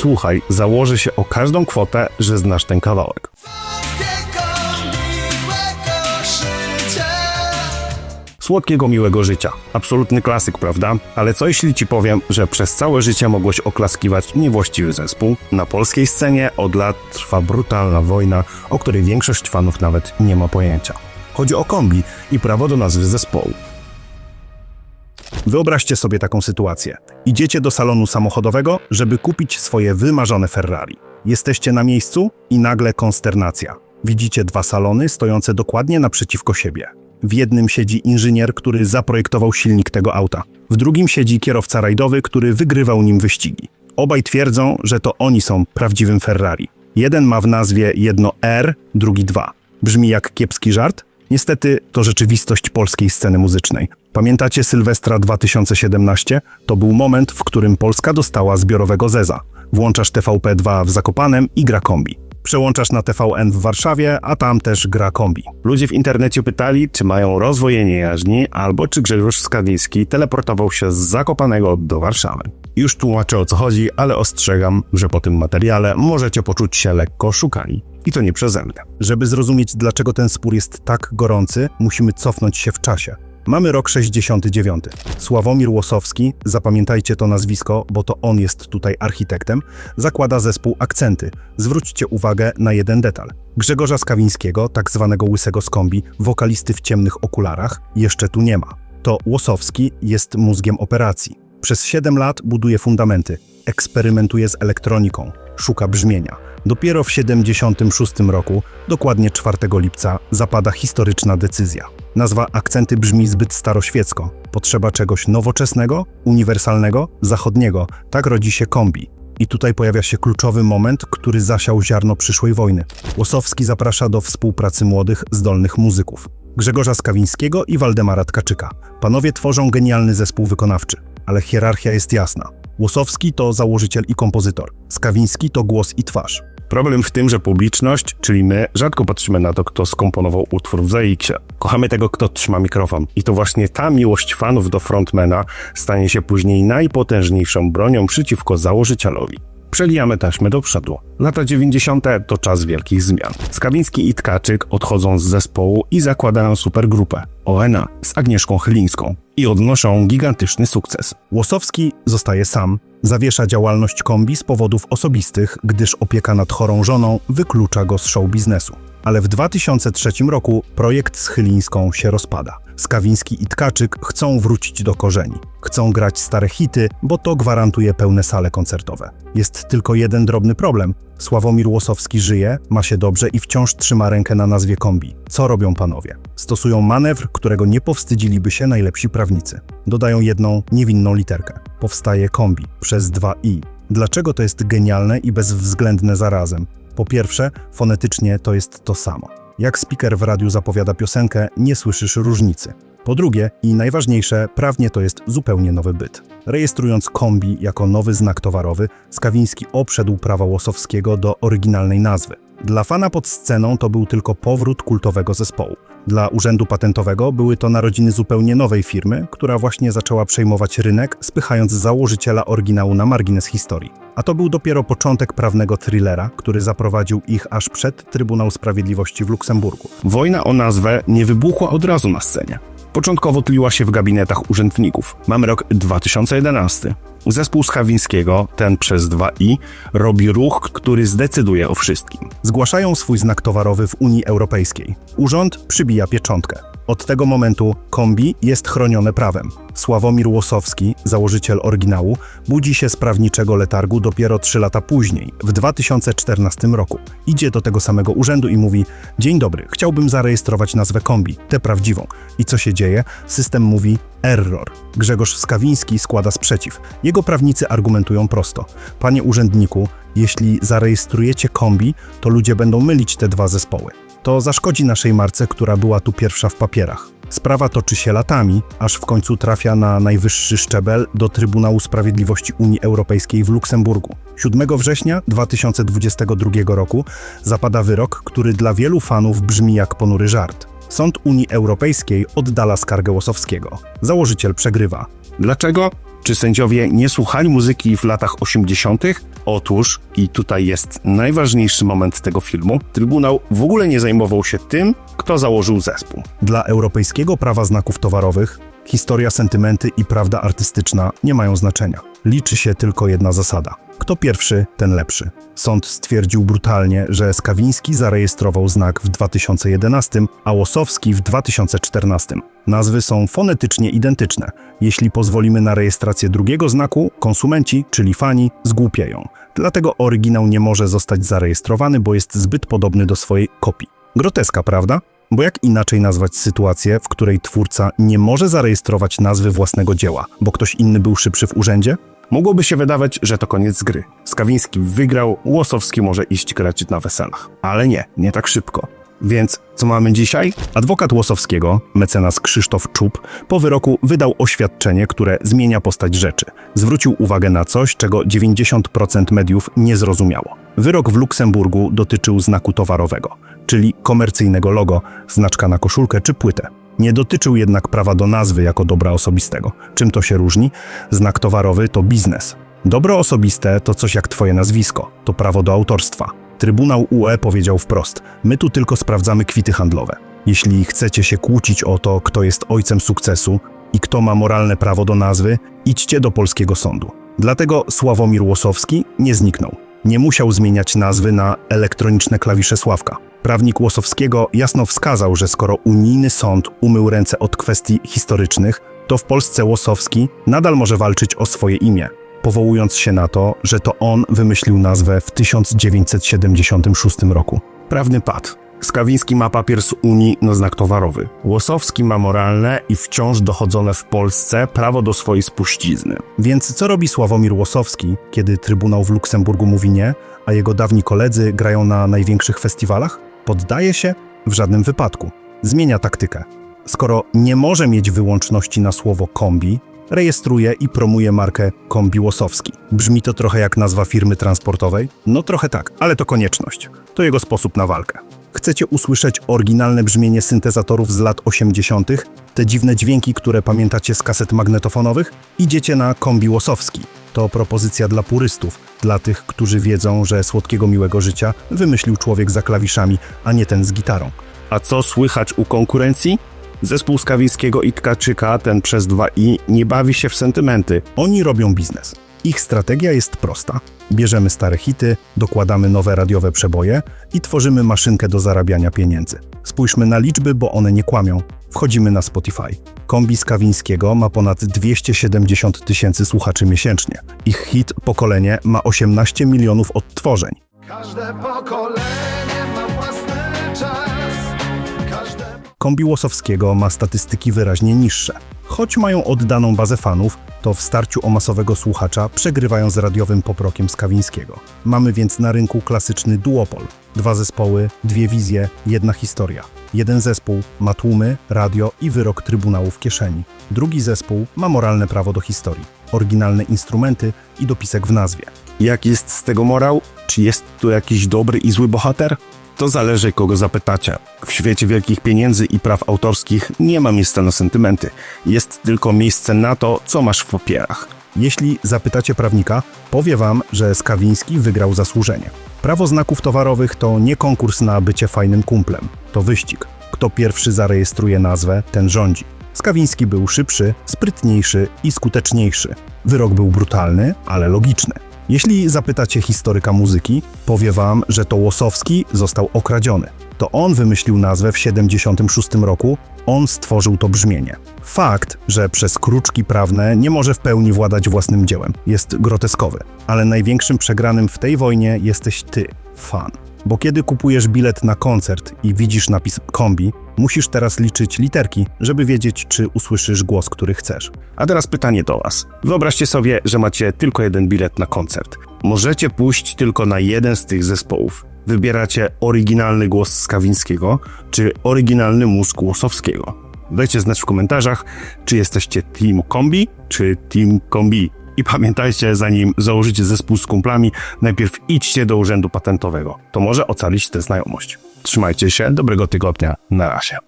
Słuchaj, założę się o każdą kwotę, że znasz ten kawałek. Słodkiego, miłego życia. Absolutny klasyk, prawda? Ale co jeśli ci powiem, że przez całe życie mogłeś oklaskiwać niewłaściwy zespół? Na polskiej scenie od lat trwa brutalna wojna, o której większość fanów nawet nie ma pojęcia. Chodzi o kombi i prawo do nazwy zespołu. Wyobraźcie sobie taką sytuację. Idziecie do salonu samochodowego, żeby kupić swoje wymarzone Ferrari. Jesteście na miejscu i nagle konsternacja. Widzicie dwa salony stojące dokładnie naprzeciwko siebie. W jednym siedzi inżynier, który zaprojektował silnik tego auta. W drugim siedzi kierowca rajdowy, który wygrywał nim wyścigi. Obaj twierdzą, że to oni są prawdziwym Ferrari. Jeden ma w nazwie jedno R, drugi dwa. Brzmi jak kiepski żart? Niestety to rzeczywistość polskiej sceny muzycznej. Pamiętacie Sylwestra 2017? To był moment, w którym Polska dostała zbiorowego zeza. Włączasz TVP2 w Zakopanem i gra kombi. Przełączasz na TVN w Warszawie, a tam też gra kombi. Ludzie w internecie pytali, czy mają rozwojenie jaźni, albo czy Grzegorz Skawiński teleportował się z Zakopanego do Warszawy. Już tłumaczę o co chodzi, ale ostrzegam, że po tym materiale możecie poczuć się lekko szukani. I to nie przeze mnie. Żeby zrozumieć, dlaczego ten spór jest tak gorący, musimy cofnąć się w czasie. Mamy rok 69. Sławomir Łosowski, zapamiętajcie to nazwisko, bo to on jest tutaj architektem, zakłada zespół Akcenty. Zwróćcie uwagę na jeden detal. Grzegorza Skawińskiego, tak zwanego łysego z kombi, wokalisty w ciemnych okularach, jeszcze tu nie ma. To Łosowski jest mózgiem operacji. Przez 7 lat buduje fundamenty, eksperymentuje z elektroniką, szuka brzmienia. Dopiero w 76 roku, dokładnie 4 lipca, zapada historyczna decyzja. Nazwa akcenty brzmi zbyt staroświecko. Potrzeba czegoś nowoczesnego, uniwersalnego, zachodniego. Tak rodzi się kombi. I tutaj pojawia się kluczowy moment, który zasiał ziarno przyszłej wojny. Łosowski zaprasza do współpracy młodych, zdolnych muzyków. Grzegorza Skawińskiego i Waldemara Tkaczyka. Panowie tworzą genialny zespół wykonawczy, ale hierarchia jest jasna. Łosowski to założyciel i kompozytor, Skawiński to głos i twarz. Problem w tym, że publiczność, czyli my, rzadko patrzymy na to, kto skomponował utwór w ZX-ie. Kochamy tego, kto trzyma mikrofon. I to właśnie ta miłość fanów do frontmana stanie się później najpotężniejszą bronią przeciwko założycielowi. Przelijamy taśmę do przodu. Lata 90. to czas wielkich zmian. Skawiński i Tkaczyk odchodzą z zespołu i zakładają supergrupę ONA z Agnieszką Chylińską i odnoszą gigantyczny sukces. Łosowski zostaje sam, zawiesza działalność kombi z powodów osobistych, gdyż opieka nad chorą żoną wyklucza go z show biznesu. Ale w 2003 roku projekt z Chylińską się rozpada. Skawiński i Tkaczyk chcą wrócić do korzeni. Chcą grać stare hity, bo to gwarantuje pełne sale koncertowe. Jest tylko jeden drobny problem. Sławomir Łosowski żyje, ma się dobrze i wciąż trzyma rękę na nazwie kombi. Co robią panowie? Stosują manewr, którego nie powstydziliby się najlepsi prawnicy. Dodają jedną niewinną literkę. Powstaje kombi przez dwa i. Dlaczego to jest genialne i bezwzględne zarazem? Po pierwsze, fonetycznie to jest to samo. Jak speaker w radiu zapowiada piosenkę, nie słyszysz różnicy. Po drugie, i najważniejsze, prawnie to jest zupełnie nowy byt. Rejestrując kombi jako nowy znak towarowy, Skawiński obszedł prawa Łosowskiego do oryginalnej nazwy. Dla fana pod sceną to był tylko powrót kultowego zespołu. Dla Urzędu Patentowego były to narodziny zupełnie nowej firmy, która właśnie zaczęła przejmować rynek, spychając założyciela oryginału na margines historii. A to był dopiero początek prawnego thrillera, który zaprowadził ich aż przed Trybunał Sprawiedliwości w Luksemburgu. Wojna o nazwę nie wybuchła od razu na scenie. Początkowo tliła się w gabinetach urzędników. Mamy rok 2011. Zespół Schawińskiego, ten przez 2i, robi ruch, który zdecyduje o wszystkim. Zgłaszają swój znak towarowy w Unii Europejskiej. Urząd przybija pieczątkę. Od tego momentu kombi jest chronione prawem. Sławomir Łosowski, założyciel oryginału, budzi się z prawniczego letargu dopiero 3 lata później, w 2014 roku. Idzie do tego samego urzędu i mówi: Dzień dobry, chciałbym zarejestrować nazwę kombi, tę prawdziwą. I co się dzieje? System mówi: Error. Grzegorz Skawiński składa sprzeciw. Jego prawnicy argumentują prosto: Panie urzędniku, jeśli zarejestrujecie kombi, to ludzie będą mylić te dwa zespoły. To zaszkodzi naszej marce, która była tu pierwsza w papierach. Sprawa toczy się latami, aż w końcu trafia na najwyższy szczebel do Trybunału Sprawiedliwości Unii Europejskiej w Luksemburgu. 7 września 2022 roku zapada wyrok, który dla wielu fanów brzmi jak ponury żart. Sąd Unii Europejskiej oddala skargę Łosowskiego. Założyciel przegrywa. Dlaczego? Czy sędziowie nie słuchali muzyki w latach 80.? Otóż, i tutaj jest najważniejszy moment tego filmu, Trybunał w ogóle nie zajmował się tym, kto założył zespół. Dla europejskiego prawa znaków towarowych historia, sentymenty i prawda artystyczna nie mają znaczenia. Liczy się tylko jedna zasada. Kto pierwszy, ten lepszy. Sąd stwierdził brutalnie, że Skawiński zarejestrował znak w 2011, a Łosowski w 2014. Nazwy są fonetycznie identyczne. Jeśli pozwolimy na rejestrację drugiego znaku, konsumenci, czyli fani, zgłupieją. Dlatego oryginał nie może zostać zarejestrowany, bo jest zbyt podobny do swojej kopii. Groteska, prawda? Bo jak inaczej nazwać sytuację, w której twórca nie może zarejestrować nazwy własnego dzieła, bo ktoś inny był szybszy w urzędzie? Mogłoby się wydawać, że to koniec gry. Skawiński wygrał, Łosowski może iść grać na weselach. Ale nie, nie tak szybko. Więc co mamy dzisiaj? Adwokat Łosowskiego, mecenas Krzysztof Czub, po wyroku wydał oświadczenie, które zmienia postać rzeczy. Zwrócił uwagę na coś, czego 90% mediów nie zrozumiało. Wyrok w Luksemburgu dotyczył znaku towarowego, czyli komercyjnego logo, znaczka na koszulkę czy płytę. Nie dotyczył jednak prawa do nazwy jako dobra osobistego. Czym to się różni? Znak towarowy to biznes. Dobro osobiste to coś jak twoje nazwisko, to prawo do autorstwa. Trybunał UE powiedział wprost: My tu tylko sprawdzamy kwity handlowe. Jeśli chcecie się kłócić o to, kto jest ojcem sukcesu i kto ma moralne prawo do nazwy, idźcie do polskiego sądu. Dlatego Sławomir Łosowski nie zniknął. Nie musiał zmieniać nazwy na elektroniczne klawisze Sławka. Prawnik Łosowskiego jasno wskazał, że skoro unijny sąd umył ręce od kwestii historycznych, to w Polsce Łosowski nadal może walczyć o swoje imię, powołując się na to, że to on wymyślił nazwę w 1976 roku. Prawny pad. Skawiński ma papier z Unii na znak towarowy. Łosowski ma moralne i wciąż dochodzone w Polsce prawo do swojej spuścizny. Więc co robi Sławomir Łosowski, kiedy Trybunał w Luksemburgu mówi nie, a jego dawni koledzy grają na największych festiwalach? Poddaje się? W żadnym wypadku. Zmienia taktykę. Skoro nie może mieć wyłączności na słowo kombi, rejestruje i promuje markę Kombi Łosowski. Brzmi to trochę jak nazwa firmy transportowej? No trochę tak, ale to konieczność. To jego sposób na walkę. Chcecie usłyszeć oryginalne brzmienie syntezatorów z lat 80., te dziwne dźwięki, które pamiętacie z kaset magnetofonowych? Idziecie na Kombi Łosowski. To propozycja dla purystów, dla tych, którzy wiedzą, że słodkiego miłego życia wymyślił człowiek za klawiszami, a nie ten z gitarą. A co słychać u konkurencji? Zespół Skawińskiego i Tkaczyka, ten przez 2i, nie bawi się w sentymenty. Oni robią biznes. Ich strategia jest prosta. Bierzemy stare hity, dokładamy nowe radiowe przeboje i tworzymy maszynkę do zarabiania pieniędzy. Spójrzmy na liczby, bo one nie kłamią. Wchodzimy na Spotify. Kombi Skawińskiego ma ponad 270 tysięcy słuchaczy miesięcznie. Ich hit Pokolenie ma 18 milionów odtworzeń. Każde pokolenie ma własny czas Każde Kombi Łosowskiego ma statystyki wyraźnie niższe. Choć mają oddaną bazę fanów, to w starciu o masowego słuchacza przegrywają z radiowym poprokiem Skawińskiego. Mamy więc na rynku klasyczny duopol. Dwa zespoły, dwie wizje, jedna historia. Jeden zespół ma tłumy, radio i wyrok Trybunału w kieszeni. Drugi zespół ma moralne prawo do historii, oryginalne instrumenty i dopisek w nazwie. Jak jest z tego morał? Czy jest tu jakiś dobry i zły bohater? To zależy, kogo zapytacie. W świecie wielkich pieniędzy i praw autorskich nie ma miejsca na sentymenty. Jest tylko miejsce na to, co masz w papierach. Jeśli zapytacie prawnika, powie wam, że Skawiński wygrał zasłużenie. Prawo znaków towarowych to nie konkurs na bycie fajnym kumplem. To wyścig. Kto pierwszy zarejestruje nazwę, ten rządzi. Skawiński był szybszy, sprytniejszy i skuteczniejszy. Wyrok był brutalny, ale logiczny. Jeśli zapytacie historyka muzyki, powie wam, że to Łosowski został okradziony. To on wymyślił nazwę w 76 roku, on stworzył to brzmienie. Fakt, że przez kruczki prawne nie może w pełni władać własnym dziełem, jest groteskowy. Ale największym przegranym w tej wojnie jesteś ty, fan. Bo kiedy kupujesz bilet na koncert i widzisz napis kombi, musisz teraz liczyć literki, żeby wiedzieć, czy usłyszysz głos, który chcesz. A teraz pytanie do Was. Wyobraźcie sobie, że macie tylko jeden bilet na koncert. Możecie pójść tylko na jeden z tych zespołów. Wybieracie oryginalny głos Skawińskiego, czy oryginalny mózg Łosowskiego. Dajcie znać w komentarzach, czy jesteście Team Kombi, czy Team Kombi. I pamiętajcie, zanim założycie zespół z kumplami, najpierw idźcie do urzędu patentowego. To może ocalić tę znajomość. Trzymajcie się, dobrego tygodnia, na razie.